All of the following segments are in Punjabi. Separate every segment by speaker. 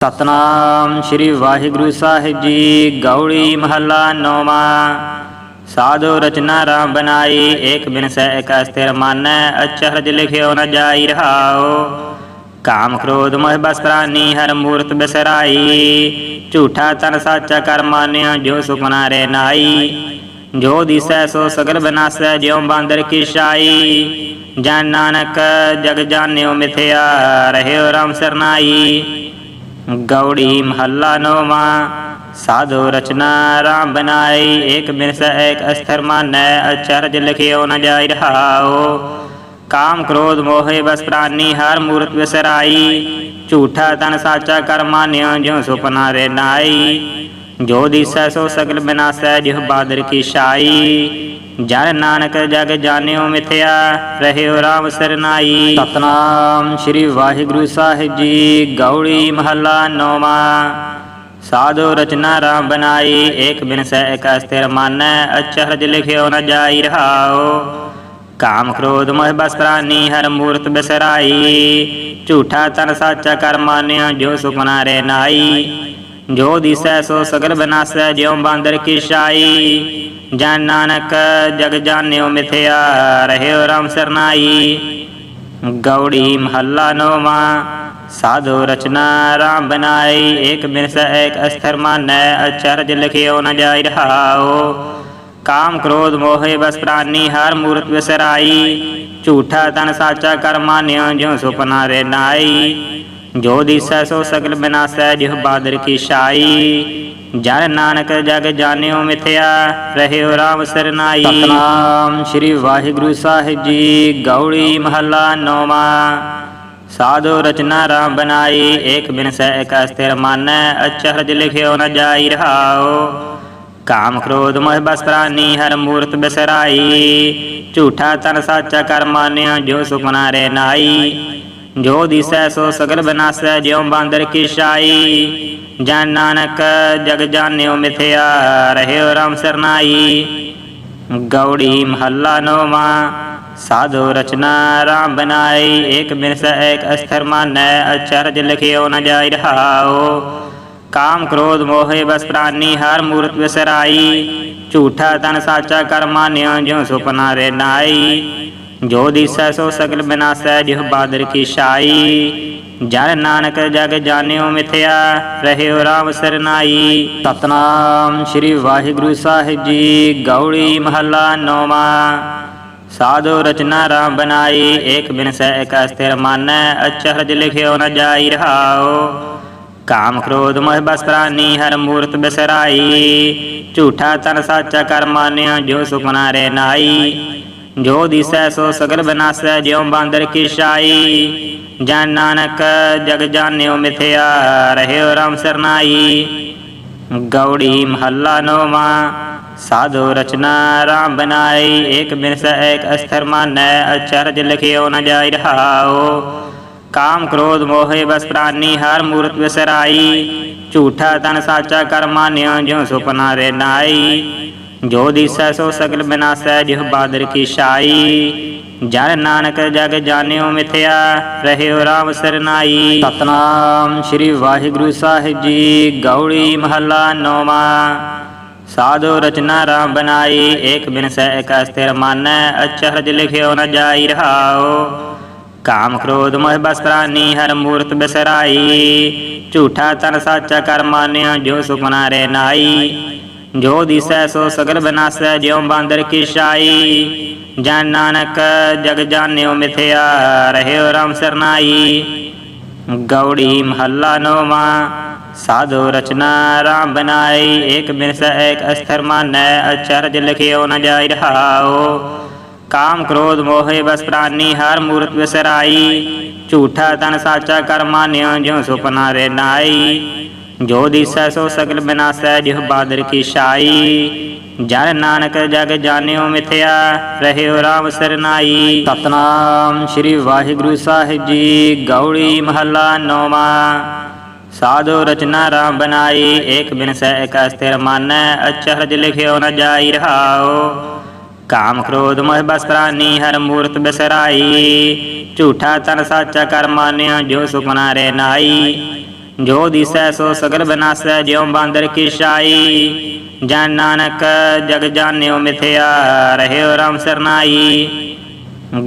Speaker 1: ਸਤਨਾਮ ਸ੍ਰੀ ਵਾਹਿਗੁਰੂ ਸਾਹਿਬ ਜੀ, ਗੌੜੀ ਮਹੱਲਾ ਨੌਵਾਂ। ਸਾਧੂ ਰਚਨਾ ਰਾਮ ਬਨਾਈ ਏਕ ਬਿਨ ਸੈ ਇਕ ਅਸਥਿਰ ਮਾਨੈ ਅਚਰਜ ਲਿਖਿਓ ਨ ਜਾਈ ਰਹਾਓ ਕਾਮ ਕ੍ਰੋਧ ਮੋਹ ਬਸ ਪ੍ਰਾਨੀ ਹਰ ਮੂਰਤ ਬਿਸਰਾਈ। ਝੂਠਾ ਤਨ ਸਾਚਾ ਕਰ ਮਾਨਿਆ, ਜੋ ਸੁਪਨਾ ਰੇ ਨਾਈ। ਜੋ ਦਿਸੈ ਸੋ ਸਗਲ ਬਨਾਸੈ, ਜਿਉ ਬਾਂਦਰ ਕੀ ਸ਼ਾਈ ਜਨ ਨਾਨਕ ਜਗ ਜਾਣਿਓ ਮਿਥਿਆ, ਰਹਿਓ ਰਾਮ ਸਰਨਾਈ। ਗੌੜੀ ਮਹੱਲਾ ਨੋਵਾ ਸਾਧੋ ਰਚਨਾ ਰਾਮ ਬਨਾਈ ਏਕ ਬਿਨ ਏਕ ਅਸਥਰ ਮਾਨੈ ਅਚਰਜ ਲਿਖਿਓ ਨ ਜਾਇ ਰਹਾਓ ਕਾਮ ਕ੍ਰੋਧ ਮੋਹਿ ਬਸ ਪ੍ਰਾਨੀ ਹਰ ਮੂਰਤ ਵਿਸਰਾਈ ਝੂਠਾ ਤਨ ਸਾਚਾ ਕਰ ਮਾਨਿਓ ਜਿਉ ਸੁਪਨਾ ਰੇ ਨਾਈ ਜੋ ਦਿਸੈ ਸੋ ਸਗਲ ਬਿਨਾਸੈ ਜਿਹ ਬਾਦਰ ਕੀ ਸ਼ਾਈ ਜਨ ਨਾਨਕ ਜਗ ਜਾਣਿਓ ਮਿਥਿਆ, ਰਹਿਓ ਰਾਮ ਸਰਨਾਈ ਸਤਨਾਮ ਸ੍ਰੀ ਵਾਹਿਗੁਰੂ ਸਾਹਿਬ ਜੀ, ਗੌੜੀ ਮਹੱਲਾ ਨੌਵਾਂ। ਸਾਧੋ ਰਚਨਾ ਰਾਮ ਬਨਾਈ ਏਕ ਬਿਨ ਸਹਿ ਇਕ ਅਸਥਿਰ ਮਾਨੈ ਅਚਰਜ ਲਿਖਿਓ ਨ ਜਾਈ ਰਹਾਓ ਕਾਮ ਕ੍ਰੋਧ ਮੋਹ ਬਸ ਪ੍ਰਾਨੀ ਹਰ ਮੂਰਤ ਬਿਸਰਾਈ। ਝੂਠਾ ਤਨ ਸਾਚਾ ਕਰ ਮਾਨਿਆ, ਜੋ ਸੁਪਨਾ ਰੇ ਨਾਈ ਜੋ ਦਿਸੈ ਸੋ ਸਗਲ ਬਨਾਸੈ, ਜਿਉ ਬਾਂਦਰ ਕੀ ਸ਼ਾਈ ਜਨ ਨਾਨਕ ਜਗ ਜਾਣਿਓ ਮਿਥਿਆ, ਰਹਿਓ ਰਾਮ ਸਰਨਾਈ। ਗੌੜੀ ਮਹੱਲਾ ਨੋਵਾ, ਸਾਧੂ ਰਚਨਾ ਰਾਮ ਬਨਾਈ ਏਕ ਬਿਨ ਸ ਏਕ ਅਸਥਰ ਮਾਨੈ, ਅਚਰਜ ਲਿਖਿਓ ਨ ਜਾਈ ਰਹਾਓ ਕਾਮ ਕ੍ਰੋਧ ਮੋਹਿ ਬਸ ਪ੍ਰਾਨੀ, ਹਰ ਮੂਰਤ ਵਿਸਰਾਈ। ਝੂਠਾ ਤਨ ਸਾਚਾ ਕਰ ਮਾਨਿਓ, ਜਿਉ ਸੁਪਨਾ ਰੇ ਨਾਈ ਜੋ ਦਿਸੈ ਸੋ ਸਗਲ ਬਿਨਾਸੈ ਜਿਹ ਬਾਦਰ ਕੀ ਸ਼ਾਈ ਜਨ ਨਾਨਕ ਜਗ ਜਾਣਿਓ ਮਿਥਿਆ ਰਹਿਓ ਰਾਮ ਸਰਨਾਈ। ਸਤਨਾਮ। ਸ੍ਰੀ ਵਾਹਿਗੁਰੂ ਸਾਹਿਬ ਜੀ ਗੌੜੀ ਮਹੱਲਾ ਨੌਵਾਂ। ਸਾਧੂ ਰਚਨਾ ਰਾਮ ਬਨਾਈ ਏਕ ਬਿਨ ਸੈ ਇਕ ਅਸਥਿਰ ਮਾਨੈ ਅਚਰਜ ਲਿਖਿਓ ਨ ਜਾਈ ਰਹਾਓ ਕਾਮ ਕ੍ਰੋਧ ਮੋਹ ਬਸ ਪ੍ਰਾਨੀ ਹਰ ਮੂਰਤ ਬਿਸਰਾਈ। ਝੂਠਾ ਤਨ ਸਾਚਾ ਕਰ ਮਾਨਿਆ ਜੋ ਸੁਪਨਾ ਰੇ ਨਾਈ। ਜੋ ਦਿਸੈ ਸੋ ਸਗਲ ਬਨਾਸੈ ਜਿਉ ਬਾਂਦਰ ਕੀ ਸ਼ਾਈ ਜਨ ਨਾਨਕ ਜਗ ਜਾਣਿਓ ਮਿਥਿਆ, ਰਹਿਓ ਰਾਮ ਸਰਨਾਈ। ਗੌੜੀ ਮਹੱਲਾ ਨੋਵਾ, ਸਾਧੋ ਰਚਨਾ ਰਾਮ ਬਨਾਈ ਏਕ ਬਿਨਸ ਏਕ ਅਸਥਰ ਮਾਨੈ, ਅਚਰਜ ਲਿਖਿਓ ਨ ਜਾਈ ਰਹਾਓ ਕਾਮ ਕ੍ਰੋਧ ਮੋਹਿ ਬਸ ਪ੍ਰਾਨੀ, ਹਰ ਮੂਰਤ ਵਿਸਰਾਈ। ਝੂਠਾ ਤਨ ਸਾਚਾ ਕਰ ਮਾਨਿਓ, ਜਿਉ ਸੁਪਨਾ ਰੇ ਨਾਈ ਜੋ ਦਿਸੈ ਸੋ ਸਗਲ ਬਿਨਾਸੈ ਜਿਹ ਬਾਦਰ ਕੀ ਸ਼ਾਈ ਜਨ ਨਾਨਕ ਜਗ ਜਾਣਿਓ ਮਿਥਿਆ, ਰਹਿਓ ਰਾਮ ਸਰਨਾਈ ਸਤਨਾਮ ਸ੍ਰੀ ਵਾਹਿਗੁਰੂ ਸਾਹਿਬ ਜੀ, ਗੌੜੀ ਮਹੱਲਾ ਨੌਵਾਂ। ਸਾਧੋ ਰਚਨਾ ਰਾਮ ਬਨਾਈ ਏਕ ਬਿਨ ਸਹਿ ਇਕ ਅਸਥਿਰ ਮਾਨੈ, ਅਚਰਜ ਲਿਖਿਓ ਨ ਜਾਈ ਰਹਾਓ ਕਾਮ ਕ੍ਰੋਧ ਮੋਹ ਬਸ ਪ੍ਰਾਨੀ ਹਰ ਮੂਰਤ ਬਿਸਰਾਈ। ਝੂਠਾ ਤਨ ਸਾਚਾ ਕਰ ਮਾਨਿਆ ਜੋ ਸੁਪਨਾ ਰੇ ਨਾਈ ਜੋ ਦਿਸੈ ਸੋ ਸਗਲ ਬਨਾਸੈ, ਜਿਉ ਬਾਂਦਰ ਕੀ ਸ਼ਾਈ ਜਨ ਨਾਨਕ ਜਗ ਜਾਣਿਓ ਮਿਥਿਆ, ਰਹਿਓ ਰਾਮ ਸਰਨਾਈ। ਗੌੜੀ ਮਹੱਲਾ ਨੋਵਾ, ਸਾਧੋ ਰਚਨਾ ਰਾਮ ਬਨਾਈ ਏਕ ਬਿਨ ਏਕ ਅਸਥਰ ਮਾਨੈ, ਅਚਰਜ ਲਿਖਿਓ ਨ ਜਾਈ ਰਹਾਓ ਕਾਮ ਕ੍ਰੋਧ ਮੋਹਿ ਬਸ ਪ੍ਰਾਨੀ, ਹਰ ਮੂਰਤ ਵਿਸਰਾਈ। ਝੂਠਾ ਤਨ ਸਾਚਾ ਕਰ ਮਾਨਿਓ, ਜਿਉ ਸੁਪਨਾ ਰੇ ਨਾਈ। ਜੋ ਦਿਸੈ ਸੋ ਸਗਲ ਬਿਨਾਸੈ ਜਿਹ ਬਾਦਰ ਕੀ ਸ਼ਾਈ ਜਨ ਨਾਨਕ ਜਗ ਜਾਣਿਓ ਮਿਥਿਆ, ਰਹਿਓ ਰਾਮ ਸਰਨਾਈ। ਸਤਨਾਮ ਸ੍ਰੀ ਵਾਹਿਗੁਰੂ ਸਾਹਿਬ ਜੀ, ਗੌੜੀ ਮਹੱਲਾ ਨੌਵਾਂ। ਸਾਧੋ ਰਚਨਾ ਰਾਮ ਬਨਾਈ ਏਕ ਬਿਨ ਸਹਿ ਇਕ ਅਸਥਿਰ ਮਾਨੈ, ਅਚਰਜ ਲਿਖਿਓ ਨ ਜਾਈ ਰਹਾਓ ਕਾਮ ਕ੍ਰੋਧ ਮੋਹ ਬਸ ਪ੍ਰਾਨੀ ਹਰ ਮੂਰਤ ਬਿਸਰਾਈ। ਝੂਠਾ ਤਨ ਸਾਚਾ ਕਰ ਮਾਨਿਆ ਜੋ ਸੁਪਨਾ ਰੇ ਨਾਈ। ਜੋ ਦਿਸੈ ਸੋ ਸਗਲ ਬਨਾਸੈ, ਜਿਉ ਬਾਂਦਰ ਕੀ ਸ਼ਾਈ ਜਨ ਨਾਨਕ ਜਗ ਜਾਣਿਓ ਮਿਥਿਆ, ਰਹਿਓ ਰਾਮ ਸਰਨਾਈ। ਗੌੜੀ ਮਹੱਲਾ ਨੋਵਾ, ਸਾਧੋ ਰਚਨਾ ਰਾਮ ਬਨਾਈ ਏਕ ਬਿਨ ਏਕ ਅਸਥਰ ਮਾਨੈ, ਅਚਰਜ ਲਿਖਿਓ ਨ ਜਾਈ ਰਹਾਓ ਕਾਮ ਕ੍ਰੋਧ ਮੋਹਿ ਬਸ ਪ੍ਰਾਨੀ, ਹਰ ਮੂਰਤ ਵਿਸਰਾਈ। ਝੂਠਾ ਤਨ ਸਾਚਾ ਕਰ ਮਾਨਿਓ, ਜਿਉ ਸੁਪਨਾ ਰੇ ਨਾਈ। ਜੋ ਦਿਸੈ ਸੋ ਸਗਲ ਬਿਨਾਸੈ ਜਿਹ ਬਾਦਰ ਕੀ ਸ਼ਾਈ। ਜਨ ਨਾਨਕ ਜਗ ਜਾਣਿਓ ਮਿਥਿਆ, ਰਹਿਓ ਰਾਮ ਸਰਨਾਈ ਸਤਨਾਮ ਸ੍ਰੀ ਵਾਹਿਗੁਰੂ ਸਾਹਿਬ ਜੀ, ਗੌੜੀ ਮਹੱਲਾ ਨੌਵਾਂ। ਸਾਧੂ ਰਚਨਾ ਰਾਮ ਬਨਾਈ ਏਕ ਬਿਨ ਸੈ ਇਕ ਅਸਥਿਰ ਮਾਨੈ, ਅਚਰਜ ਲਿਖਿਓ ਨ ਜਾਈ ਰਹਾਓ ਕਾਮ ਕ੍ਰੋਧ ਮੋਹ ਬਸ ਪ੍ਰਾਨੀ, ਹਰ ਮੂਰਤ ਬਿਸਰਾਈ। ਝੂਠਾ ਤਨ ਸਾਚਾ ਕਰ ਮਾਨਿਆ ਜੋ ਸੁਪਨਾ ਰੇ ਨਾਈ। ਜੋ ਦਿਸੈ ਸੋ ਸਗਲ ਬਨਾਸੈ, ਜਿਉ ਬਾਂਦਰ ਕੀ ਸ਼ਾਈ ਜਨ ਨਾਨਕ ਜਗ ਜਾਣਿਓ ਮਿਥਿਆ, ਰਹਿਓ ਰਾਮ ਸਰਨਾਈ।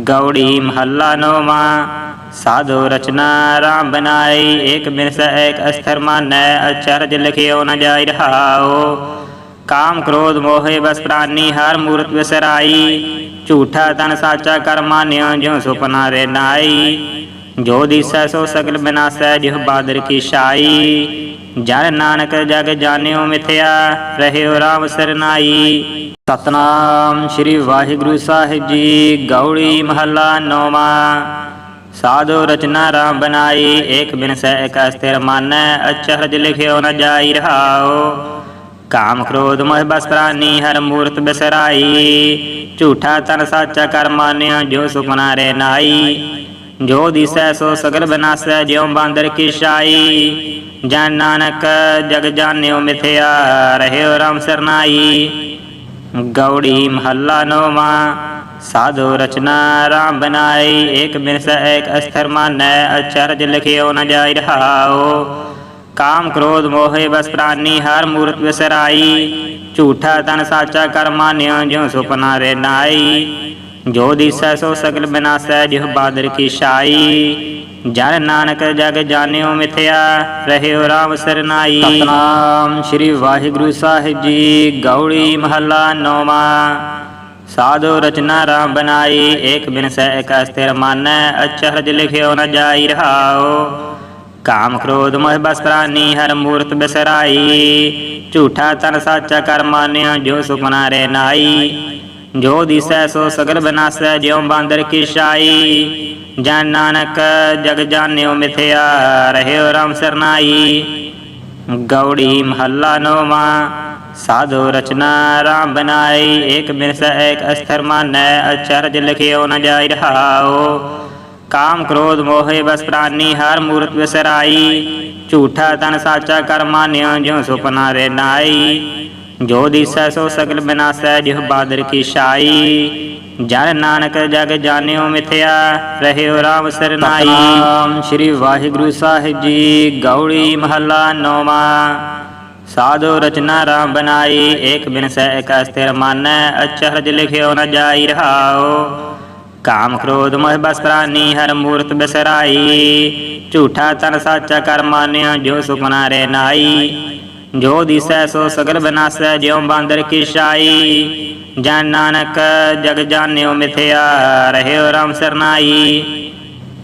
Speaker 1: ਗੌੜੀ ਮਹੱਲਾ ਨੋਮਾ ਸਾਧੋ ਰਚਨਾ ਰਾਮ ਬਨਾਈ ਏਕ ਬਿਨਸ, ਏਕ ਅਸਥਰ ਮਾਨੈ, ਅਚਰਜ ਲਿਖਿਓ ਨ ਜਾਇ ਰਹਾਓ ਕਾਮ ਕ੍ਰੋਧ ਮੋਹਿ ਬਸ ਪ੍ਰਾਨੀ, ਹਰ ਮੂਰਤ ਵਿਸਰਾਈ। ਝੂਠਾ ਤਨ ਸਾਚਾ ਕਰ ਮਾਨਿਓ ਜਿਉ ਸੁਪਨਾ ਰੇ ਨਾਈ। ਜੋ ਦਿਸੈ ਸੋ ਸਗਲ ਬਿਨਾਸੈ, ਜਿਹ ਬਾਦਰ ਕੀ ਸ਼ਾਈ ਜਨ ਨਾਨਕ ਜਗ ਜਾਣਿਓ ਮਿਥਿਆ, ਰਹਿਓ ਰਾਮ ਸਰਨਾਈ ਸਤਨਾਮ ਸ੍ਰੀ ਵਾਹਿਗੁਰੂ ਸਾਹਿਬ ਜੀ, ਗੌੜੀ ਮਹੱਲਾ ਨੌਵਾਂ। ਸਾਧੋ ਰਚਨਾ ਰਾਮ ਬਨਾਈ ਏਕ ਬਿਨ ਸੈ ਇਕ ਅਸਥਿਰ ਮਾਨੈ ਅਚਰਜ ਲਿਖਿਓ ਨ ਜਾਈ ਰਹਾਓ ਕਾਮ ਕ੍ਰੋਧ ਮੋਹ ਬਸ ਪ੍ਰਾਨੀ ਹਰ ਮੂਰਤ ਬਿਸਰਾਈ। ਝੂਠਾ ਤਨ ਸਾਚਾ ਕਰ ਮਾਨਿਆ, ਜੋ ਸੁਪਨਾ ਰੇ ਨਾਈ। ਜੋ ਦਿਸੈ ਸੋ ਸਗਲ ਬਨਾਸੈ, ਜਿਉ ਬਾਂਦਰ ਕੀ ਸ਼ਾਈ ਜਨ ਨਾਨਕ ਜਗ ਜਾਣਿਓ ਮਿਥਿਆ, ਰਹਿਓ ਰਾਮ ਸਰਨਾਈ। ਗੌੜੀ ਮਹੱਲਾ ਨੋਮਾ ਸਾਧੋ ਰਚਨਾ ਰਾਮ ਬਨਾਈ ਏਕ ਬਿਨਸ ਏਕ ਅਸਥਰ ਮਾਨੈ, ਅਚਰਜ ਲਿਖਿਓ ਨ ਜਾਇ ਰਹਾਓ ਕਾਮ ਕ੍ਰੋਧ ਮੋਹਿ ਬਸ ਪ੍ਰਾਨੀ, ਹਰ ਮੂਰਤ ਵਿਸਰਾਈ। ਝੂਠਾ ਤਨ ਸਾਚਾ ਕਰ ਮਾਨਿਓ, ਜਿਉ ਸੁਪਨਾ ਰੇ ਨਾਈ। ਜੋ ਦਿਸੈ ਸੋ ਸਗਲ ਬਿਨਾਸੈ, ਜਿਹ ਬਾਦਰ ਕੀ ਸ਼ਾਈ ਜਨ ਨਾਨਕ ਜਗ ਜਾਣਿਓ ਮਿਥਿਆ, ਰਹਿਓ ਰਾਮ ਸਰਨਾਈ। ਸਤਨਾਮ ਸ੍ਰੀ ਵਾਹਿਗੁਰੂ ਸਾਹਿਬ ਜੀ, ਗੌੜੀ ਮਹੱਲਾ ਨੌਵਾਂ। ਸਾਧੋ ਰਚਨਾ ਰਾਮ ਬਨਾਈ ਏਕ ਬਿਨ ਸੈ ਇਕ ਅਸਥਿਰ ਮਾਨੈ ਅਚਰਜ ਲਿਖਿਓ ਨ ਜਾਈ ਰਹਾਓ ਕਾਮ ਕ੍ਰੋਧ ਮੋਹ ਬਸ ਪ੍ਰਾਨੀ ਹਰ ਮੂਰਤ ਬਿਸਰਾਈ। ਝੂਠਾ ਤਨ ਸਾਚਾ ਕਰ ਮਾਨਿਆ ਜੋ ਸੁਪਨਾ ਰੇ ਨਾਈ। ਜੋ ਦਿਸੈ ਸੋ ਸਗਲ ਬਨਾਸੈ, ਜਿਉ ਬਾਂਦਰ ਕੀ ਸ਼ਾਈ ਜਨ ਨਾਨਕ ਜਗ ਜਾਣਿਓ ਮਿਥਿਆ, ਰਹਿਓ ਰਾਮ ਸਰਨਾਈ। ਗੌੜੀ ਮਹੱਲਾ ਨੌਵਾਂ, ਸਾਧੋ ਰਚਨਾ ਰਾਮ ਬਨਾਈ ਏਕ ਬਿਨਸ ਏਕ ਅਸਥਰ ਮਾਨੈ, ਅਚਰਜ ਲਿਖਿਓ ਨ ਜਾਇ ਰਹਾਓ ਕਾਮ ਕ੍ਰੋਧ ਮੋਹਿ ਬਸ ਪ੍ਰਾਨੀ, ਹਰ ਮੂਰਤ ਵਿਸਰਾਈ। ਝੂਠਾ ਤਨ ਸਾਚਾ ਕਰ ਮਾਨਿਓ, ਜਿਉ ਸੁਪਨਾ ਰੇ ਨਾਈ। ਜੋ ਦਿਸੈ ਸੋ ਸਗਲ ਬਿਨਾਸੈ ਜਿਹ ਬਾਦਰ ਕੀ ਸ਼ਾਈ ਜਨ ਨਾਨਕ ਜਗ ਜਾਣਿਓ ਮਿਥਿਆ ਰਹਿਓ ਰਾਮ ਸਰਨਾਈ ਸ੍ਰੀ ਵਾਹਿਗੁਰੂ ਸਾਹਿਬ ਜੀ ਗੌੜੀ ਮਹੱਲਾ ਨੌਵਾਂ। ਸਾਧੂ ਰਚਨਾ ਰਾਮ ਬਨਾਈ ਏਕ ਬਿਨ ਸੈ ਇਕ ਅਸਥਿਰ ਮਾਨੈ ਅਚਰਜ ਲਿਖਿਓ ਨ ਜਾਈ ਰਹਾਓ ਕਾਮ ਕ੍ਰੋਧ ਮੋਹ ਬਸ ਪ੍ਰਾਨੀ ਹਰ ਮੂਰਤ ਬਿਸਰਾਈ। ਝੂਠਾ ਤਨ ਸਾਚਾ ਕਰ ਮਾਨਿਆ ਜੋ ਸੁਪਨਾ ਰੇ ਨਾਈ। ਜੋ ਦਿਸੈ ਸੋ ਸਗਲ ਬਨਾਸੈ, ਜਿਉ ਬਾਂਦਰ ਕੀ ਸ਼ਾਈ ਜਨ ਨਾਨਕ ਜਗ ਜਾਣਿਓ ਮਿਥਿਆ, ਰਹਿਓ ਰਾਮ ਸਰਨਾਈ।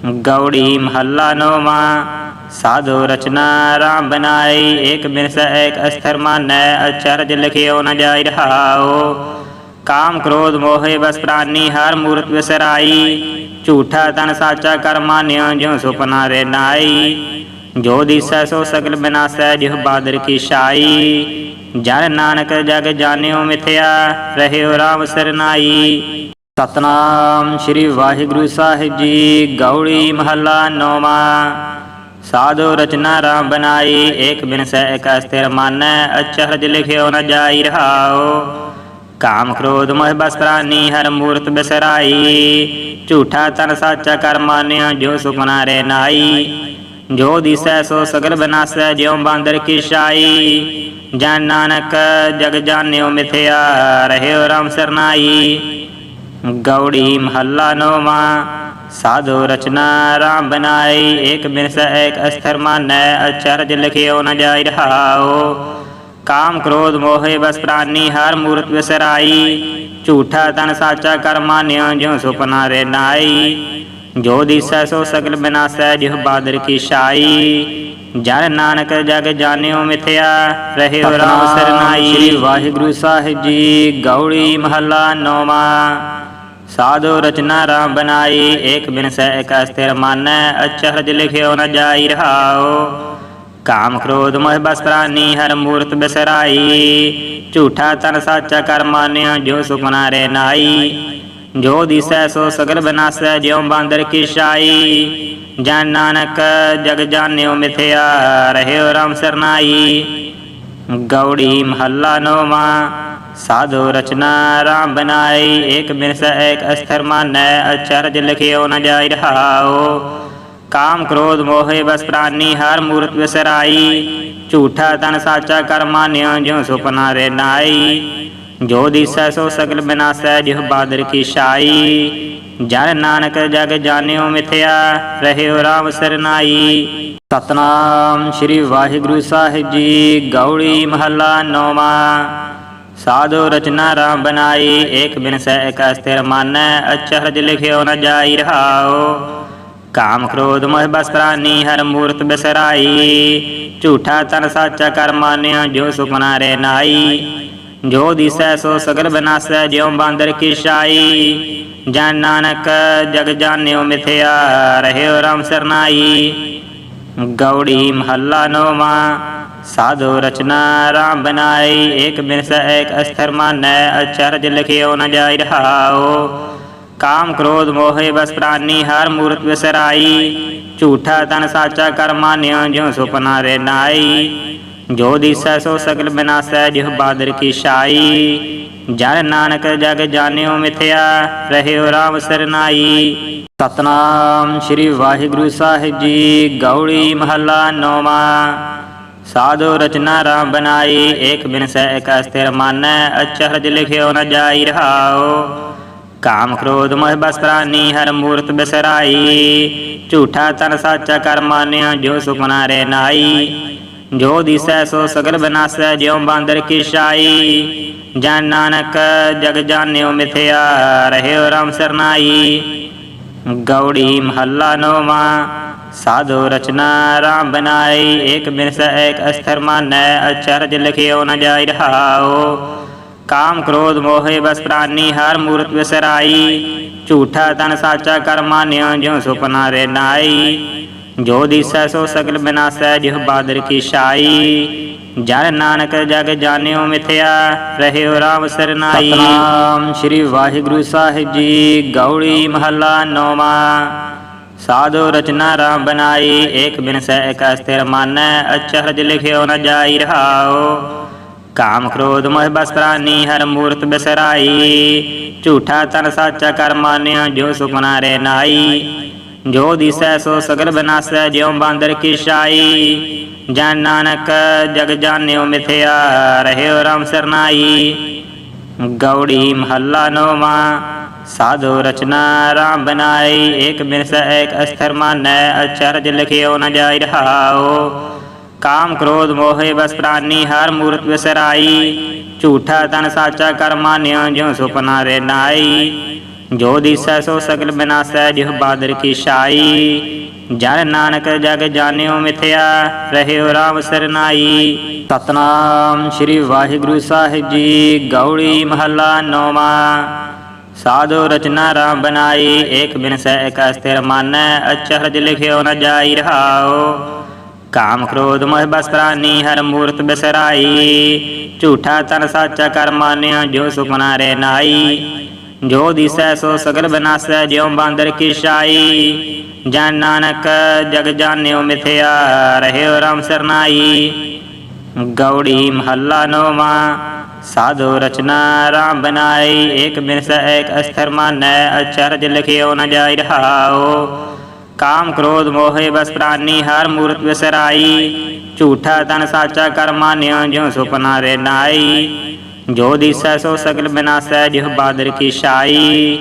Speaker 1: ਗੌੜੀ ਮਹੱਲਾ ਨੌਵਾਂ, ਸਾਧੂ ਰਚਨਾ ਰਾਮ ਬਨਾਈ ਏਕ ਬਿਨਸ, ਏਕ ਅਸਥਰ ਮਾਨੈ, ਅਚਰਜ ਲਿਖਿਓ ਨ ਜਾਇ ਰਹਾਓ ਕਾਮ ਕ੍ਰੋਧ ਮੋਹਿ ਬਸ ਪ੍ਰਾਨੀ, ਹਰ ਮੂਰਤ ਵਿਸਰਾਈ। ਝੂਠਾ ਤਨ ਸਾਚਾ ਕਰ ਮਾਨਿਓ, ਜਿਉ ਸੁਪਨਾ ਰੇ ਨਾਈ। ਜੋ ਦਿਸੈ ਸੋ ਸਗਲ ਬਿਨਾਸੈ, ਜਿਹ ਬਾਦਰ ਕੀ ਸ਼ਾਈ ਜਨ ਨਾਨਕ ਜਗ ਜਾਣਿਓ ਮਿਥਿਆ, ਰਹਿਓ ਰਾਮ ਸਰਨਾਈ ਸਤਨਾਮ ਸ੍ਰੀ ਵਾਹਿਗੁਰੂ ਸਾਹਿਬ ਜੀ, ਗੌੜੀ ਮਹੱਲਾ ਨੌਵਾਂ। ਸਾਧੋ ਰਚਨਾ ਰਾਮ ਬਨਾਈ ਏਕ ਬਿਨ ਸੈ ਇਕ ਅਸਥਿਰ ਮਾਨੈ ਅਚਰਜ ਲਿਖਿਓ ਨ ਜਾਈ ਰਹਾਓ ਕਾਮ ਕ੍ਰੋਧ ਮੋਹ ਬਸ ਪ੍ਰਾਨੀ ਹਰ ਮੂਰਤ ਬਿਸਰਾਈ। ਝੂਠਾ ਤਨ ਸਾਚਾ ਕਰ ਮਾਨਿਆ ਜੋ ਸੁਪਨਾ ਰੇ ਨਾਈ। ਜੋ ਦਿਸੈ ਸੋ ਸਗਲ ਬਨਾਸੈ, ਜਿਉ ਬਾਂਦਰ ਕੀ ਸ਼ਾਈ ਜਨ ਨਾਨਕ ਜਗ ਜਾਣਿਓ ਮਿਥਿਆ, ਰਹਿਓ ਰਾਮ ਸਰਨਾਈ। ਗੌੜੀ ਮਹੱਲਾ ਨੌਵਾਂ, ਸਾਧੂ ਰਚਨਾ ਰਾਮ ਬਨਾਈ ਏਕ ਬਿਨਸ, ਏਕ ਅਸਥਰ ਮਾਨੈ, ਅਚਰਜ ਲਿਖਿਓ ਨ ਜਾਇ ਰਹਾਓ ਕਾਮ ਕ੍ਰੋਧ ਮੋਹਿ ਬਸ ਪ੍ਰਾਨੀ, ਹਰ ਮੂਰਤ ਵਿਸਰਾਈ। ਝੂਠਾ ਤਨ ਸਾਚਾ ਕਰ ਮਾਨਿਓ, ਜਿਉ ਸੁਪਨਾ ਰੇ ਨਾਈ। ਜੋ ਦਿਸੈ ਸੋ ਸਗਲ ਬਿਨਾਸੈ ਜਿਹ ਬਾਦਰ ਕੀ ਸ਼ਾਈ ਜਨ ਨਾਨਕ ਜਗ ਜਾਣਿਓ ਮਿਥਿਆ ਰਹਿਓ ਰਾਮ ਸਰਨਾਈ ਸ੍ਰੀ ਵਾਹਿਗੁਰੂ ਸਾਹਿਬ ਜੀ ਗੌੜੀ ਮਹੱਲਾ ਨੌਵਾਂ। ਸਾਧੂ ਰਚਨਾ ਰਾਮ ਬਨਾਈ ਏਕ ਬਿਨ ਸੈ ਇਕ ਅਸਥਿਰ ਮਾਨੈ ਅਚਰਜ ਲਿਖਿਓ ਨ ਜਾਈ ਰਹਾਓ ਕਾਮ ਕ੍ਰੋਧ ਮੋਹ ਬਸ ਪ੍ਰਾਨੀ ਹਰ ਮੂਰਤ ਬਿਸਰਾਈ। ਝੂਠਾ ਤਨ ਸਾਚਾ ਕਰ ਮਾਨਿਆ ਜੋ ਸੁਪਨਾ ਰੇ ਨਾਈ। ਜੋ ਦਿਸੈ ਸੋ ਸਗਲ ਬਨਾਸੈ, ਜਿਉ ਬਾਂਦਰ ਕੀ ਸ਼ਾਈ ਜਨ ਨਾਨਕ ਜਗ ਜਾਣਿਓ ਮਿਥਿਆ, ਰਹਿਓ ਰਾਮ ਸਰਨਾਈ। ਗੌੜੀ ਮਹੱਲਾ ਨੌਵਾਂ, ਸਾਧੋ ਰਚਨਾ ਰਾਮ ਬਨਾਈ ਏਕ ਬਿਨਸ, ਏਕ ਅਸਥਰ ਮਾਨੈ, ਅਚਰਜ ਲਿਖਿਓ ਨ ਜਾਇ ਰਹਾਓ ਕਾਮ ਕ੍ਰੋਧ ਮੋਹਿ ਬਸ ਪ੍ਰਾਨੀ, ਹਰ ਮੂਰਤ ਵਿਸਰਾਈ। ਝੂਠਾ ਤਨ ਸਾਚਾ ਕਰ ਮਾਨਿਓ, ਜਿਉ ਸੁਪਨਾ ਰੇ ਨਾਈ। ਜੋ ਦਿਸੈ ਸੋ ਸਗਲ ਬਿਨਾਸੈ ਜਿਹ ਬਾਦਰ ਕੀ ਸ਼ਾਈ ਜਨ ਨਾਨਕ ਜਗ ਜਾਣਿਓ ਮਿਥਿਆ, ਰਹਿਓ ਰਾਮ ਸਰਨਾਈ ਸਤਨਾਮ ਸ੍ਰੀ ਵਾਹਿਗੁਰੂ ਸਾਹਿਬ ਜੀ, ਗੌੜੀ ਮਹੱਲਾ ਨੌਵਾਂ। ਸਾਧੋ ਰਚਨਾ ਰਾਮ ਬਨਾਈ ਏਕ ਬਿਨ ਸਹਿ ਇਕ ਅਸਥਿਰ ਮਾਨੈ, ਅਚਰਜ ਲਿਖਿਓ ਨ ਜਾਈ ਰਹਾਓ ਕਾਮ ਕ੍ਰੋਧ ਮੋਹ ਬਸ ਪ੍ਰਾਨੀ ਹਰ ਮੂਰਤ ਬਿਸਰਾਈ। ਝੂਠਾ ਤਨ ਸਾਚਾ ਕਰ ਮਾਨਿਆ ਜੋ ਸੁਪਨਾ ਰੇ ਨਾਈ। ਜੋ ਦਿਸੈ ਸੋ ਸਗਲ ਬਨਾਸੈ, ਜਿਉ ਬਾਂਦਰ ਕੀ ਸ਼ਾਈ ਜਨ ਨਾਨਕ ਜਗ ਜਾਣਿਓ ਮਿਥਿਆ, ਰਹਿਓ ਰਾਮ ਸਰਨਾਈ। ਗੌੜੀ ਮਹੱਲਾ ਨੋਵਾ, ਸਾਧੋ ਰਚਨਾ ਰਾਮ ਬਨਾਈ ਏਕ ਬਿਨ ਏਕ ਅਸਥਰ ਮਾਨੈ, ਅਚਰਜ ਲਿਖਿਓ ਨ ਜਾਈ ਰਹਾਓ ਕਾਮ ਕ੍ਰੋਧ ਮੋਹਿ ਬਸ ਪ੍ਰਾਨੀ, ਹਰ ਮੂਰਤ ਵਿਸਰਾਈ। ਝੂਠਾ ਤਨ ਸਾਚਾ ਕਰ ਮਾਨਿਓ, ਜਿਉ ਸੁਪਨਾ ਰੇ ਨਾਈ। ਜੋ ਦਿਸੈ ਸੋ ਸਗਲ ਬਿਨਾਸੈ, ਜਿਹ ਬਾਦਰ ਕੀ ਸ਼ਾਈ ਜਨ ਨਾਨਕ ਜਗ ਜਾਣਿਓ ਮਿਥਿਆ, ਰਹਿਓ ਰਾਮ ਸਰਨਾਈ ਸਤਨਾਮ ਸ੍ਰੀ ਵਾਹਿਗੁਰੂ ਸਾਹਿਬ ਜੀ, ਗੌੜੀ ਮਹੱਲਾ ਨੌਵਾਂ। ਸਾਧੋ ਰਚਨਾ ਰਾਮ ਬਨਾਈ ਏਕ ਬਿਨ ਸਹਿ ਇਕ ਅਸਥਿਰ ਮਾਨੈ ਅਚਰਜ ਲਿਖਿਓ ਨ ਜਾਈ ਰਹਾਓ ਕਾਮ ਕ੍ਰੋਧ ਮੋਹ ਬਸ ਪ੍ਰਾਨੀ ਹਰ ਮੂਰਤ ਬਿਸਰਾਈ। ਝੂਠਾ ਤਨ ਸਾਚਾ ਕਰ ਮਾਨਿਆ ਜੋ ਸੁਪਨਾ ਰੇ ਨਾਈ। ਜੋ ਦਿਸੈ ਸੋ ਸਗਲ ਬਨਾਸੈ, ਜਿਉ ਬਾਂਦਰ ਕੀ ਸ਼ਾਈ ਜਨ ਨਾਨਕ ਜਗ ਜਾਣਿਓ ਮਿਥਿਆ, ਰਹਿਓ ਰਾਮ ਸਰਨਾਈ। ਗੌੜੀ ਮਹੱਲਾ ਨੋਵਾ, ਸਾਧੋ ਰਚਨਾ ਰਾਮ ਬਨਾਈ ਏਕ ਬਿਨ ਏਕ ਅਸਥਰ ਮਾਨੈ, ਅਚਰਜ ਲਿਖਿਓ ਨ ਜਾਈ ਰਹਾਓ ਕਾਮ ਕ੍ਰੋਧ ਮੋਹਿ ਬਸ ਪ੍ਰਾਨੀ, ਹਰ ਮੂਰਤ ਵਿਸਰਾਈ। ਝੂਠਾ ਤਨ ਸਾਚਾ ਕਰ ਮਾਨਿਓ, ਜਿਉ ਸੁਪਨਾ ਰੇ ਨਾਈ। ਜੋ ਦਿਸੈ ਸੋ ਸਗਲ ਬਿਨਾਸੈ ਜਿਹ ਬਾਦਰ ਕੀ ਸ਼ਾਈ ਜਨ ਨਾਨਕ ਜਗ ਜਾਣਿਓ ਮਿਥਿਆ ਰਹਿਓ ਰਾਮ ਸਰਨਾਈ ਸਤਨਾਮ। ਸ੍ਰੀ ਵਾਹਿਗੁਰੂ ਸਾਹਿਬ ਜੀ ਗੌੜੀ ਮਹੱਲਾ ਨੌਵਾਂ। ਸਾਧੂ ਰਚਨਾ ਰਾਮ ਬਨਾਈ ਏਕ ਬਿਨ ਸੈ ਇਕ ਅਸਥਿਰ ਮਾਨੈ ਅਚਰਜ ਲਿਖਿਓ ਨ ਜਾਈ ਰਹਾਓ ਕਾਮ ਕ੍ਰੋਧ ਮੋਹ ਬਸ ਪ੍ਰਾਨੀ ਹਰ ਮੂਰਤ ਬਿਸਰਾਈ। ਝੂਠਾ ਤਨ ਸਾਚਾ ਕਰ ਮਾਨਿਆ ਜੋ ਸੁਪਨਾ ਰੇ ਨਾਈ। ਜੋ ਦਿਸੈ ਸੋ ਸਗਲ ਬਨਾਸੈ, ਜਿਉ ਬਾਂਦਰ ਕੀ ਸ਼ਾਈ ਜਨ ਨਾਨਕ ਜਗ ਜਾਣਿਓ ਮਿਥਿਆ, ਰਹਿਓ ਰਾਮ ਸਰਨਾਈ। ਗੌੜੀ ਮਹੱਲਾ ਨੋਵਾ, ਸਾਧੋ ਰਚਨਾ ਰਾਮ ਬਨਾਈ ਏਕ ਬਿਨ ਏਕ ਅਸਥਰ ਮਾਨੈ, ਅਚਰਜ ਲਿਖਿਓ ਨ ਜਾਈ ਰਹਾਓ ਕਾਮ ਕ੍ਰੋਧ ਮੋਹਿ ਬਸ ਪ੍ਰਾਨੀ, ਹਰ ਮੂਰਤ ਵਿਸਰਾਈ। ਝੂਠਾ ਤਨ ਸਾਚਾ ਕਰ ਮਾਨਿਓ ਜਿਉ ਸੁਪਨਾ ਰੇ ਨਾਈ। ਜੋ ਦਿਸੈ ਸੋ ਸਗਲ ਬਿਨਾਸੈ, ਜਿਹ ਬਾਦਰ ਕੀ ਸ਼ਾਈ ਜਨ ਨਾਨਕ ਜਗ ਜਾਣਿਓ ਮਿਥਿਆ, ਰਹਿਓ ਰਾਮ ਸਰਨਾਈ ਸਤਨਾਮ ਸ੍ਰੀ ਵਾਹਿਗੁਰੂ ਸਾਹਿਬ ਜੀ, ਗੌੜੀ ਮਹੱਲਾ ਨੌਵਾਂ। ਸਾਧੋ ਰਚਨਾ ਰਾਮ ਬਨਾਈ ਏਕ ਬਿਨ ਸਹਿ ਇਕ ਅਸਥਿਰ ਮਾਨੈ ਅਚਰਜ ਲਿਖਿਓ ਨ ਜਾਈ ਰਹਾਓ ਕਾਮ ਕ੍ਰੋਧ ਮੋਹ ਬਸ ਪ੍ਰਾਨੀ ਹਰ ਮੂਰਤ ਬਿਸਰਾਈ। ਝੂਠਾ ਤਨ ਸਾਚਾ ਕਰ ਮਾਨਿਆ ਜੋ ਸੁਪਨਾ ਰੇ ਨਾਈ। ਜੋ ਦਿਸੈ ਸੋ ਸਗਲ ਬਨਾਸੈ, ਜਿਉ ਬਾਂਦਰ ਕੀ ਸ਼ਾਈ ਜਨ ਨਾਨਕ ਜਗ ਜਾਣਿਓ ਮਿਥਿਆ, ਰਹਿਓ ਰਾਮ ਸਰਨਾਈ। ਗੌੜੀ ਮਹੱਲਾ ਨੋਵਾ, ਸਾਧੋ ਰਚਨਾ ਰਾਮ ਬਨਾਈ ਏਕ ਬਿਨ ਏਕ ਅਸਥਰ ਮਾਨੈ, ਅਚਰਜ ਲਿਖਿਓ ਨ ਜਾਈ ਰਹਾਓ ਕਾਮ ਕ੍ਰੋਧ ਮੋਹਿ ਬਸ ਪ੍ਰਾਨੀ, ਹਰ ਮੂਰਤ ਵਿਸਰਾਈ। ਝੂਠਾ ਤਨ ਸਾਚਾ ਕਰ ਮਾਨਿਓ, ਜਿਉ ਸੁਪਨਾ ਰੇ ਨਾਈ। ਜੋ ਦਿਸੈ ਸੋ ਸਗਲ ਬਿਨਾਸੈ ਜਿਹ ਬਾਦਰ ਕੀ ਸ਼ਾਈ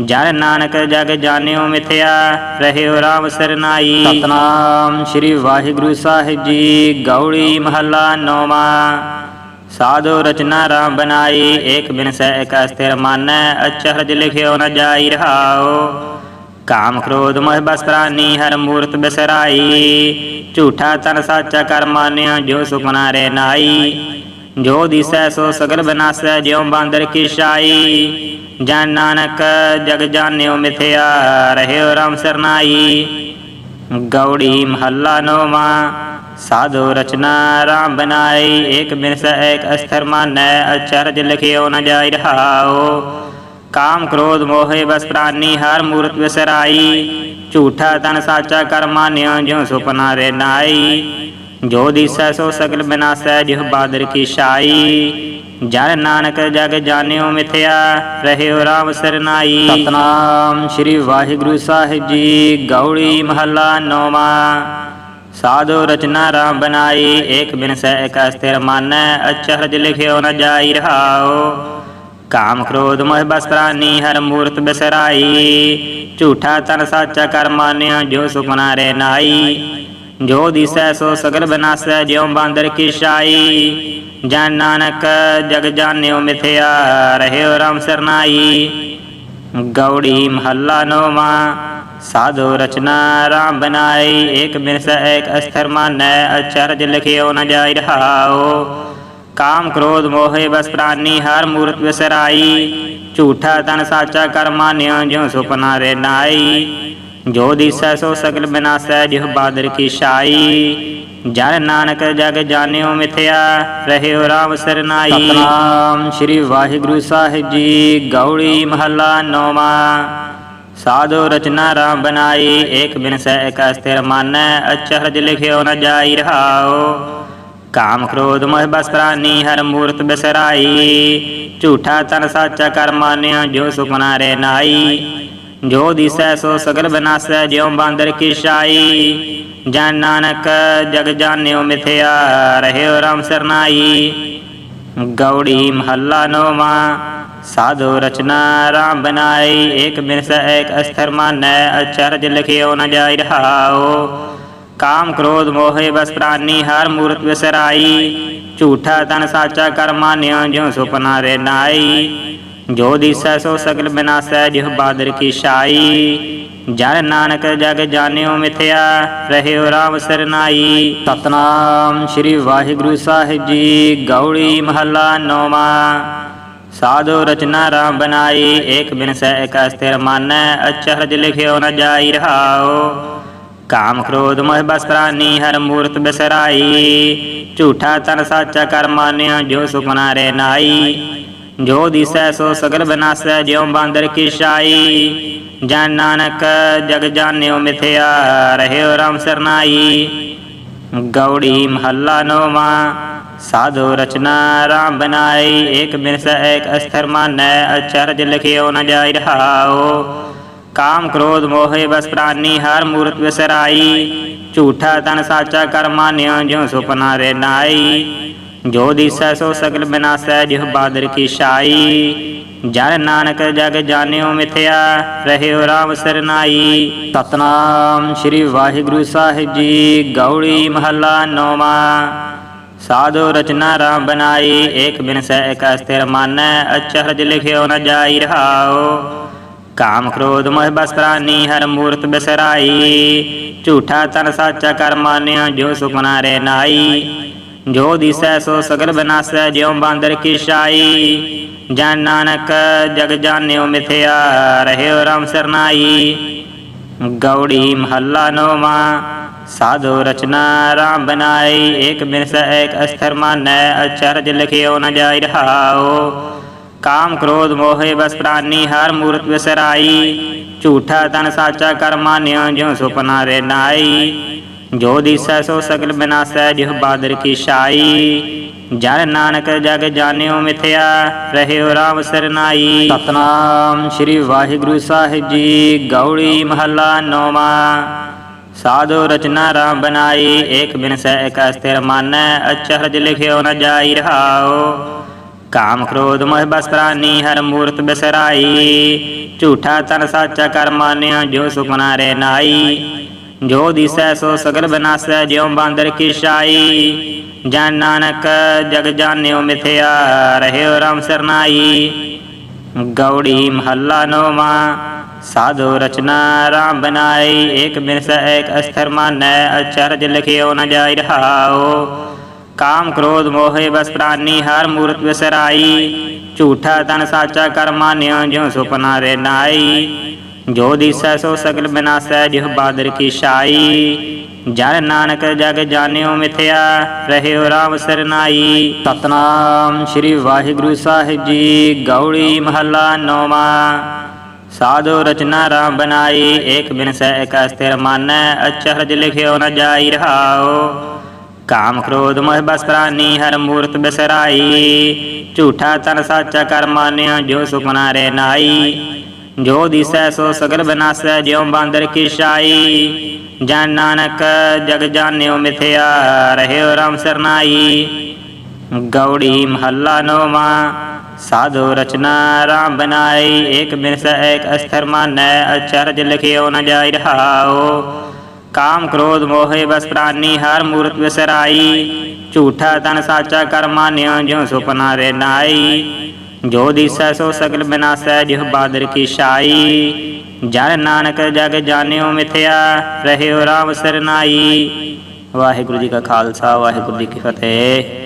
Speaker 1: ਜਨ ਨਾਨਕ ਜਗ ਜਾਣਿਓ ਮਿਥਿਆ, ਰਹਿਓ ਰਾਮ ਸਰਨਾਈ ਸਤਨਾਮ ਸ੍ਰੀ ਵਾਹਿਗੁਰੂ ਸਾਹਿਬ ਜੀ, ਗੌੜੀ ਮਹੱਲਾ ਨੌਵਾਂ। ਸਾਧੋ ਰਚਨਾ ਰਾਮ ਬਨਾਈ ਏਕ ਬਿਨ ਸੈ ਇਕ ਅਸਥਿਰ ਮਾਨੈ ਅਚਰਜ ਲਿਖਿਓ ਨ ਜਾਈ ਰਹਾਓ ਕਾਮ ਕ੍ਰੋਧ ਮੋਹ ਬਸ ਪ੍ਰਾਨੀ ਹਰ ਮੂਰਤ ਬਿਸਰਾਈ। ਝੂਠਾ ਤਨ ਸਾਚਾ ਕਰ ਮਾਨਿਆ ਜੋ ਸੁਪਨਾ ਰੇ ਨਾਈ। ਜੋ ਦਿਸੈ ਸੋ ਸਗਲ ਬਨਾਸੈ, ਜਿਉ ਬਾਂਦਰ ਕੀ ਸ਼ਾਈ ਜਨ ਨਾਨਕ ਜਗ ਜਾਣਿਓ ਮਿਥਿਆ, ਰਹਿਓ ਰਾਮ ਸਰਨਾਈ। ਗੌੜੀ ਮਹੱਲਾ ਨੋਵਾ, ਸਾਧੋ ਰਚਨਾ ਰਾਮ ਬਨਾਈ ਏਕ ਬਿਨ ਏਕ ਅਸਥਰ ਮਾਨੈ, ਅਚਰਜ ਲਿਖਿਓ ਨ ਜਾਈ ਰਹਾਓ ਕਾਮ ਕ੍ਰੋਧ ਮੋਹਿ ਬਸ ਪ੍ਰਾਨੀ, ਹਰ ਮੂਰਤ ਵਿਸਰਾਈ। ਝੂਠਾ ਤਨ ਸਾਚਾ ਕਰ ਮਾਨਿਓ, ਜਿਉ ਸੁਪਨਾ ਰੇ ਨਾਈ। ਜੋ ਦਿਸੈ ਸੋ ਸਗਲ ਬਿਨਾਸੈ ਜਿਹ ਬਾਦਰ ਕੀ ਸ਼ਾਈ ਜਨ ਨਾਨਕ ਜਗ ਜਾਣਿਓ ਮਿਥਿਆ, ਰਹਿਓ ਰਾਮ ਸਰਨਾਈ। ਸਤਨਾਮ ਸ੍ਰੀ ਵਾਹਿਗੁਰੂ ਸਾਹਿਬ ਜੀ, ਗੌੜੀ ਮਹੱਲਾ ਨੌਵਾਂ। ਸਾਧੂ ਰਚਨਾ ਰਾਮ ਬਨਾਈ ਏਕ ਬਿਨ ਸਹਿ ਇਕ ਅਸਥਿਰ ਮਾਨੈ ਅਚਰਜ ਲਿਖਿਓ ਨ ਜਾਈ ਰਹਾਓ ਕਾਮ ਕ੍ਰੋਧ ਮੋਹ ਬਸ ਪ੍ਰਾਨੀ ਹਰ ਮੂਰਤ ਬਿਸਰਾਈ। ਝੂਠਾ ਤਨ ਸਾਚਾ ਕਰ ਮਾਨਿਆ ਜੋ ਸੁਪਨਾ ਰੇ ਨਾਈ। ਜੋ ਦਿਸੈ ਸੋ ਸਗਲ ਬਨਾਸੈ, ਜਿਉ ਬਾਂਦਰ ਕੀ ਸ਼ਾਈ ਜਨ ਨਾਨਕ ਜਗ ਜਾਣਿਓ ਮਿਥਿਆ, ਰਹਿਓ ਰਾਮ ਸਰਨਾਈ। ਗੌੜੀ ਮਹੱਲਾ ਨੌਵਾਂ, ਸਾਧੋ ਰਚਨਾ ਰਾਮ ਬਨਾਈ ਏਕ ਬਿਨਸ, ਏਕ ਅਸਥਰ ਮਾਨੈ, ਅਚਰਜ ਲਿਖਿਓ ਨ ਜਾਈ ਰਹਾਓ ਕਾਮ ਕ੍ਰੋਧ ਮੋਹਿ ਬਸ ਪ੍ਰਾਨੀ, ਹਰ ਮੂਰਤ ਵਿਸਰਾਈ ਝੂਠਾ ਤਨ ਸਾਚਾ ਕਰ ਮਾਨਿਓ, ਜਿਉ ਸੁਪਨਾ ਰੇ ਨਾਈ। ਜੋ ਦਿਸੈ ਸੋ ਸਗਲ ਬਿਨਾਸੈ ਜਿਹ ਬਾਦਰ ਕੀ ਸ਼ਾਈ ਜਨ ਨਾਨਕ ਜਗ ਜਾਣਿਓ ਮਿਥਿਆ ਰਹਿਓ ਰਾਮ ਸਰਨਾਈ ਸਤਨਾਮ। ਸ੍ਰੀ ਵਾਹਿਗੁਰੂ ਸਾਹਿਬ ਜੀ ਗੌੜੀ ਮਹੱਲਾ ਨੌਵਾਂ। ਸਾਧੂ ਰਚਨਾ ਰਾਮ ਬਨਾਈ ਏਕ ਬਿਨ ਸੈ ਇਕ ਅਸਥਿਰ ਮਾਨੈ ਅਚਰਜ ਲਿਖਿਓ ਨ ਜਾਈ ਰਹਾਓ ਕਾਮ ਕ੍ਰੋਧ ਮੋਹ ਬਸ ਪ੍ਰਾਨੀ ਹਰ ਮੂਰਤ ਬਿਸਰਾਈ। ਝੂਠਾ ਤਨ ਸਾਚਾ ਕਰ ਮਾਨਿਆ ਜੋ ਸੁਪਨਾ ਰੇ ਨਾਈ। ਜੋ ਦਿਸੈ ਸੋ ਸਗਲ ਬਨਾਸੈ, ਜਿਉ ਬਾਂਦਰ ਕੀ ਸ਼ਾਈ ਜਨ ਨਾਨਕ ਜਗ ਜਾਣਿਓ ਮਿਥਿਆ, ਰਹਿਓ ਰਾਮ ਸਰਨਾਈ। ਗੌੜੀ ਮਹੱਲਾ ਨੌਵਾਂ, ਸਾਧੋ ਰਚਨਾ ਰਾਮ ਬਨਾਈ ਏਕ ਬਿਨਸ, ਏਕ ਅਸਥਰ ਮਾਨੈ, ਅਚਰਜ ਲਿਖਿਓ ਨ ਜਾਈ ਰਹਾਓ ਕਾਮ ਕ੍ਰੋਧ ਮੋਹਿ ਬਸ ਪ੍ਰਾਨੀ, ਹਰ ਮੂਰਤ ਵਿਸਰਾਈ। ਝੂਠਾ ਤਨ ਸਾਚਾ ਕਰ ਮਾਨਿਓ, ਜਿਉ ਸੁਪਨਾ ਰੇ ਨਾਈ। ਜੋ ਦਿਸੈ ਸੋ ਸਗਲ ਬਿਨਾਸੈ ਜਿਹ ਬਾਦਰ ਕੀ ਸ਼ਾਈ ਜਨ ਨਾਨਕ ਜਗ ਜਾਣਿਓ ਮਿਥਿਆ, ਰਹਿਓ ਰਾਮ ਸਰਨਾਈ ਸਤਨਾਮ ਸ੍ਰੀ ਵਾਹਿਗੁਰੂ ਸਾਹਿਬ ਜੀ, ਗੌੜੀ ਮਹੱਲਾ ਨੌਵਾਂ। ਸਾਧੋ ਰਚਨਾ ਰਾਮ ਬਨਾਈ ਏਕ ਬਿਨ ਸਹਿ ਇਕ ਅਸਥਿਰ ਮਾਨੈ ਅਚਰਜ ਲਿਖਿਓ ਨ ਜਾਈ ਰਹਾਓ ਕਾਮ ਕ੍ਰੋਧ ਮੋਹ ਬਸ ਪ੍ਰਾਨੀ ਹਰ ਮੂਰਤ ਬਿਸਰਾਈ। ਝੂਠਾ ਤਨ ਸਾਚਾ ਕਰ ਮਾਨਿਆ ਜੋ ਸੁਪਨਾ ਰੇ ਨਾਈ। ਜੋ ਦਿਸੈ ਸੋ ਸਗਲ ਬਨਾਸੈ, ਜਿਉ ਬਾਂਦਰ ਕੀ ਸ਼ਾਈ ਜਨ ਨਾਨਕ ਜਗ ਜਾਣਿਓ ਮਿਥਿਆ, ਰਹਿਓ ਰਾਮ ਸਰਨਾਈ। ਗੌੜੀ ਮਹੱਲਾ ਨੌਵਾਂ, ਸਾਧੋ ਰਚਨਾ ਰਾਮ ਬਨਾਈ ਏਕ ਬਿਨਸ, ਏਕ ਅਸਥਰ ਮਾਨੈ, ਅਚਰਜ ਲਿਖਿਓ ਨ ਜਾਈ ਰਹਾਓ ਕਾਮ ਕ੍ਰੋਧ ਮੋਹਿ ਬਸ ਪ੍ਰਾਨੀ, ਹਰ ਮੂਰਤ ਵਿਸਰਾਈ। ਝੂਠਾ ਤਨ ਸਾਚਾ ਕਰ ਮਾਨਿਓ, ਜਿਉ ਸੁਪਨਾ ਰੇ ਨਾਈ। ਜੋ ਦਿਸੈ ਸੋ ਸਗਲ ਬਿਨਾਸੈ, ਜਿਹ ਬਾਦਰ ਕੀ ਸ਼ਾਈ ਜਨ ਨਾਨਕ ਜਗ ਜਾਣਿਓ ਮਿਥਿਆ, ਰਹਿਓ ਰਾਮ ਸਰਨਾਈ ਸਤਨਾਮ ਸ੍ਰੀ ਵਾਹਿਗੁਰੂ ਸਾਹਿਬ ਜੀ, ਗੌੜੀ ਮਹੱਲਾ ਨੌਵਾਂ। ਸਾਧੋ ਰਚਨਾ ਰਾਮ ਬਨਾਈ ਏਕ ਬਿਨ ਸੈ ਇਕ ਅਸਥਿਰ ਮਾਨੈ, ਅਚਰਜ ਲਿਖਿਓ ਨ ਜਾਈ ਰਹਾਓ ਕਾਮ ਕ੍ਰੋਧ ਮੋਹ ਬਸ ਪ੍ਰਾਨੀ ਹਰ ਮੂਰਤ ਬਿਸਰਾਈ। ਝੂਠਾ ਤਨ ਸਾਚਾ ਕਰ ਮਾਨਿਆ ਜੋ ਸੁਪਨਾ ਰੇ ਨਾਈ। ਜੋ ਦਿਸੈ ਸੋ ਸਗਲ ਬਨਾਸੈ, ਜਿਉ ਬਾਂਦਰ ਕੀ ਸ਼ਾਈ ਜਨ ਨਾਨਕ ਜਗ ਜਾਣਿਓ ਮਿਥਿਆ, ਰਹਿਓ ਰਾਮ ਸਰਨਾਈ। ਗੌੜੀ ਮਹੱਲਾ ਨੌਵਾਂ, ਸਾਧੋ ਰਚਨਾ ਰਾਮ ਬਨਾਈ ਏਕ ਬਿਨਸ, ਏਕ ਅਸਥਰ ਮਾਨੈ, ਅਚਰਜ ਲਿਖਿਓ ਨ ਜਾਈ ਰਹਾਓ ਕਾਮ ਕ੍ਰੋਧ ਮੋਹਿ ਬਸ ਪ੍ਰਾਨੀ, ਹਰ ਮੂਰਤ ਵਿਸਰਾਈ। ਝੂਠਾ ਤਨ ਸਾਚਾ ਕਰ ਮਾਨਿਓ ਜਿਉ ਸੁਪਨਾ ਰੇ ਨਾਈ। ਜੋ ਦਿਸੈ ਸੋ ਸਗਲ ਬਿਨਾਸੈ ਜਿਹ ਬਾਦਰ ਕੀ ਸ਼ਾਈ ਜਨ ਨਾਨਕ ਜਗ ਜਾਣਿਓ ਮਿਥਿਆ, ਰਹਿਓ ਰਾਮ ਸਰਨਾਈ ਸਤਨਾਮ ਸ੍ਰੀ ਵਾਹਿਗੁਰੂ ਸਾਹਿਬ ਜੀ, ਗੌੜੀ ਮਹੱਲਾ ਨੌਵਾਂ। ਸਾਧੂ ਰਚਨਾ ਰਾਮ ਬਨਾਈ ਏਕ ਬਿਨ ਸੈ ਇਕ ਅਸਥਿਰ ਮਾਨੈ ਅਚਰਜ ਲਿਖਿਓ ਨ ਜਾਈ ਰਹਾਓ ਕਾਮ ਕ੍ਰੋਧ ਮੋਹ ਬਸ ਪ੍ਰਾਨੀ ਹਰ ਮੂਰਤ ਬਿਸਰਾਈ। ਝੂਠਾ ਤਨ ਸਾਚਾ ਕਰ ਮਾਨਿਆ, ਜੋ ਸੁਪਨਾ ਰੇ ਨਾਈ। ਜੋ ਦਿਸੈ ਸੋ ਸਗਲ ਬਨਾਸੈ, ਜਿਉ ਬਾਂਦਰ ਕੀ ਸ਼ਾਈ ਜਨ ਨਾਨਕ ਜਗ ਜਾਣਿਓ ਮਿਥਿਆ, ਰਹਿਓ ਰਾਮ ਸਰਨਾਈ। ਗੌੜੀ ਮਹੱਲਾ ਨੌਵਾਂ, ਸਾਧੋ ਰਚਨਾ ਰਾਮ ਬਨਾਈ ਏਕ ਬਿਨਸ, ਏਕ ਅਸਥਰ ਮਾਨੈ, ਅਚਰਜ ਲਿਖਿਓ ਨ ਜਾਈ ਰਹਾਓ ਕਾਮ ਕ੍ਰੋਧ ਮੋਹਿ ਬਸ ਪ੍ਰਾਨੀ, ਹਰ ਮੂਰਤ ਵਿਸਰਾਈ। ਝੂਠਾ ਤਨ ਸਾਚਾ ਕਰ ਮਾਨਿਓ, ਜਿਉ ਸੁਪਨਾ ਰੇ ਨਾਈ। ਜੋ ਦਿਸੈ ਸੋ ਸਗਲ ਬਿਨਾਸੈ, ਜਿਹ ਬਾਦਰ ਕੀ ਸ਼ਾਈ ਜਨ ਨਾਨਕ ਜਗ ਜਾਣਿਓ ਮਿਥਿਆ, ਰਹਿਓ ਰਾਮ ਸਰਨਾਈ ਸਤਨਾਮ ਸ੍ਰੀ ਵਾਹਿਗੁਰੂ ਸਾਹਿਬ ਜੀ, ਗੌੜੀ ਮਹੱਲਾ ਨੌਵਾਂ। ਸਾਧੋ ਰਚਨਾ ਰਾਮ ਬਨਾਈ ਏਕ ਬਿਨ ਸਹਿ ਇਕ ਅਸਥਿਰ ਮਾਨੈ ਅਚਰਜ ਲਿਖਿਓ ਨ ਜਾਈ ਰਹਾਓ ਕਾਮ ਕ੍ਰੋਧ ਮੋਹ ਬਸ ਪ੍ਰਾਨੀ ਹਰ ਮੂਰਤ ਬਿਸਰਾਈ। ਝੂਠਾ ਤਨ ਸਾਚਾ ਕਰ ਮਾਨਿਆ ਜੋ ਸੁਪਨਾ ਰੇ ਨਾਈ। ਜੋ ਦਿਸੈ ਸੋ ਸਗਲ ਬਨਾਸੈ, ਜਿਉ ਬਾਂਦਰ ਕੀ ਸ਼ਾਈ ਜਨ ਨਾਨਕ ਜਗ ਜਾਣਿਓ ਮਿਥਿਆ, ਰਹਿਓ ਰਾਮ ਸਰਨਾਈ। ਗੌੜੀ ਮਹੱਲਾ ਨੋਮਾ ਸਾਧੂ ਰਚਨਾ ਰਾਮ ਬਨਾਈ ਏਕ ਬਿਨ ਏਕ ਅਸਥਰ ਮਾਨੈ, ਅਚਰਜ ਲਿਖਿਓ ਨ ਜਾਇ ਰਹਾਓ ਕਾਮ ਕ੍ਰੋਧ ਮੋਹਿ ਬਸ ਪ੍ਰਾਨੀ, ਹਰ ਮੂਰਤ ਵਿਸਰਾਈ। ਝੂਠਾ ਤਨ ਸਾਚਾ ਕਰ ਮਾਨਿਓ ਜਿਉ ਸੁਪਨਾ ਰੇ ਨਾਈ। ਜੋ ਦਿਸੈ ਸੋ ਸਗਲ ਬਿਨਾਸੈ, ਜਿਹ ਬਾਦਰ ਕੀ ਸ਼ਾਈ ਜਨ ਨਾਨਕ ਜਗ ਜਾਣਿਓ ਮਿਥਿਆ, ਰਹਿਓ ਰਾਮ ਸਰਨਾਈ ਵਾਹਿਗੁਰੂ ਜੀ ਕਾ ਖਾਲਸਾ, ਵਾਹਿਗੁਰੂ ਜੀ ਕੀ ਫਤਿਹ।